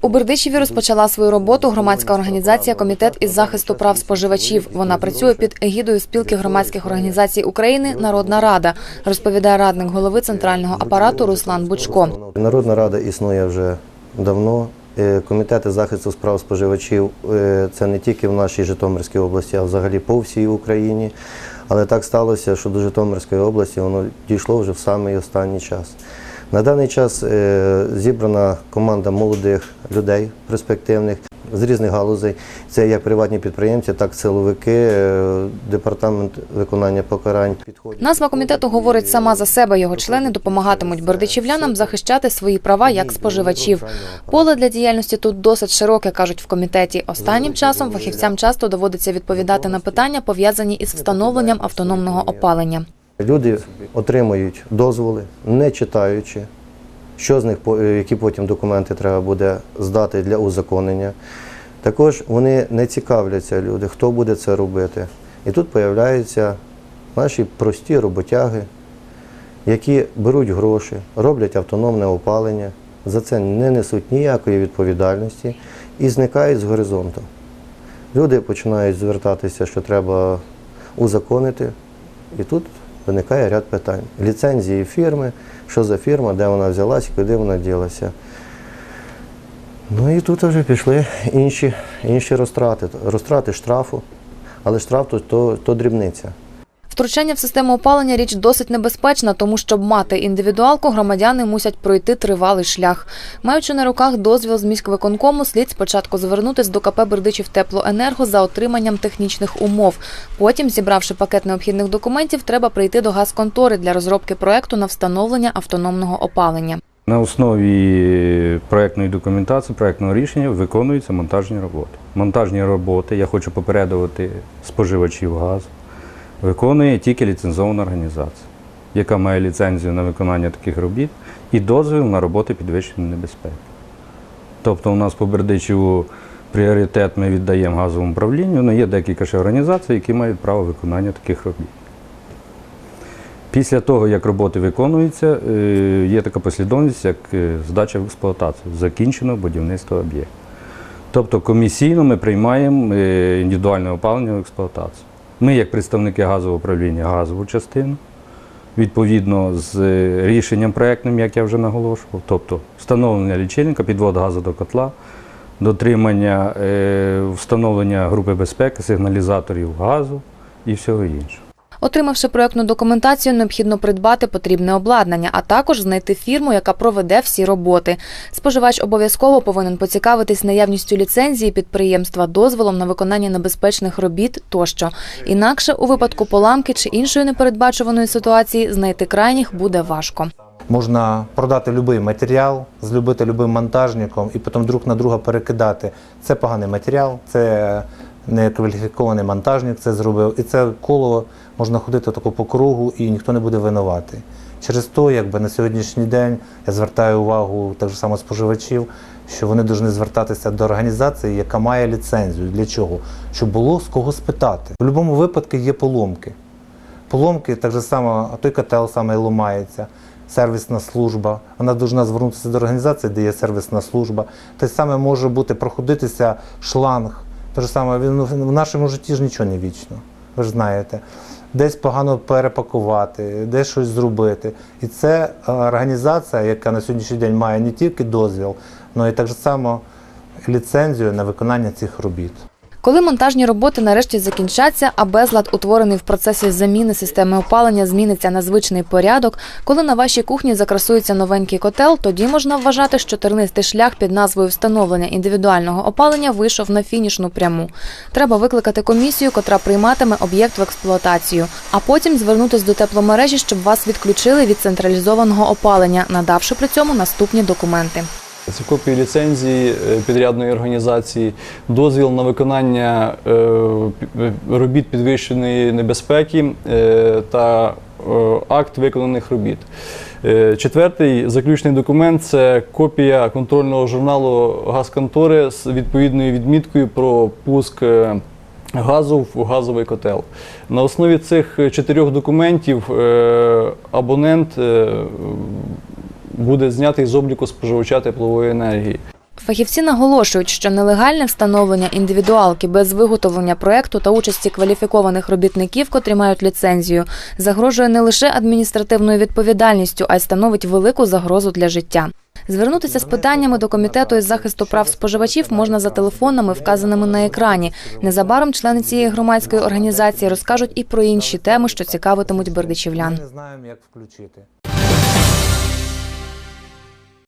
У Бердичеві розпочала свою роботу громадська організація Комітет із захисту прав споживачів. Вона працює під егідою спілки громадських організацій України Народна Рада, розповідає радник голови центрального апарату Руслан Бучко. Народна рада існує вже давно. Е, Комітети захисту справ споживачів е, це не тільки в нашій Житомирській області, а взагалі по всій Україні. Але так сталося, що до Житомирської області воно дійшло вже в самий останній час. На даний час е, зібрана команда молодих людей, перспективних з різних галузей. Це як приватні підприємці, так і силовики, е, департамент виконання покарань. Назва комітету говорить сама за себе. Його члени допомагатимуть бердичівлянам захищати свої права як споживачів. Поле для діяльності тут досить широке, кажуть в комітеті. Останнім часом фахівцям часто доводиться відповідати на питання, пов'язані із встановленням автономного опалення. Люди отримують дозволи, не читаючи, що з них е, які потім документи треба буде здати для узаконення. Також вони не цікавляться люди, хто буде це робити. І тут появляються наші прості роботяги, які беруть гроші, роблять автономне опалення, за це не несуть ніякої відповідальності і зникають з горизонту. Люди починають звертатися, що треба узаконити, і тут виникає ряд питань. Ліцензії фірми, що за фірма, де вона взялась, куди вона ділася. Ну і тут вже пішли інші, інші розтрати. Розтрати штрафу, але штраф то, то, дрібниця. Втручання в систему опалення річ досить небезпечна, тому щоб мати індивідуалку, громадяни мусять пройти тривалий шлях. Маючи на руках дозвіл з міськвиконкому, слід спочатку звернутись до КП Бердичів Теплоенерго за отриманням технічних умов. Потім, зібравши пакет необхідних документів, треба прийти до газконтори для розробки проекту на встановлення автономного опалення. На основі проєктної документації, проєктного рішення виконуються монтажні роботи. Монтажні роботи, я хочу попередувати споживачів газу, виконує тільки ліцензована організація, яка має ліцензію на виконання таких робіт і дозвіл на роботи підвищеної небезпеки. Тобто у нас по Бердичеву пріоритет ми віддаємо газовому управлінню, але є декілька ще організацій, які мають право виконання таких робіт. Після того, як роботи виконуються, е, є така послідовність, як е, здача в експлуатацію закінченого будівництва об'єкту. Тобто комісійно ми приймаємо е, індивідуальне опалення в експлуатацію. Ми, як представники газового управління, газову частину, відповідно з е, рішенням проєктним, як я вже наголошував, тобто встановлення лічильника, підвод газу до котла, дотримання е, встановлення групи безпеки, сигналізаторів газу і всього іншого. Отримавши проектну документацію, необхідно придбати потрібне обладнання, а також знайти фірму, яка проведе всі роботи. Споживач обов'язково повинен поцікавитись наявністю ліцензії підприємства, дозволом на виконання небезпечних робіт тощо. Інакше у випадку поламки чи іншої непередбачуваної ситуації знайти крайніх буде важко. Можна продати будь-який матеріал, злюбити будь-яким монтажником і потім друг на друга перекидати. Це поганий матеріал, це некваліфікований монтажник це зробив. І це коло можна ходити тако по кругу і ніхто не буде винуватий. Через то, якби на сьогоднішній день я звертаю увагу так само споживачів, що вони повинні звертатися до організації, яка має ліцензію. Для чого? Щоб було з кого спитати. В будь-якому випадку є поломки. Поломки так само, а той котел саме ламається, сервісна служба. Вона повинна звернутися до організації, де є сервісна служба. Те саме може бути проходитися шланг. Те ж саме в нашому житті ж нічого не вічно. Ви ж знаєте. Десь погано перепакувати, десь щось зробити. І це е, організація, яка на сьогоднішній день має не тільки дозвіл, але й так само ліцензію на виконання цих робіт. Коли монтажні роботи нарешті закінчаться, а безлад, утворений в процесі заміни системи опалення, зміниться на звичний порядок, коли на вашій кухні закрасується новенький котел, тоді можна вважати, що тернистий шлях під назвою встановлення індивідуального опалення вийшов на фінішну пряму. Треба викликати комісію, котра прийматиме об'єкт в експлуатацію, а потім звернутись до тепломережі, щоб вас відключили від централізованого опалення, надавши при цьому наступні документи. Це копії ліцензії е, підрядної організації, дозвіл на виконання е, робіт підвищеної небезпеки е, та акт виконаних робіт. Четвертий заключний документ це копія контрольного журналу газконтори з відповідною відміткою про пуск. Газу в газовий котел. На основі цих чотирьох документів абонент буде знятий з обліку споживача теплової енергії. Фахівці наголошують, що нелегальне встановлення індивідуалки без виготовлення проекту та участі кваліфікованих робітників, котрі мають ліцензію, загрожує не лише адміністративною відповідальністю, а й становить велику загрозу для життя. Звернутися з питаннями до комітету із захисту прав споживачів можна за телефонами, вказаними на екрані. Незабаром члени цієї громадської організації розкажуть і про інші теми, що цікавитимуть бердичівлян. Ми не знаємо, як включити.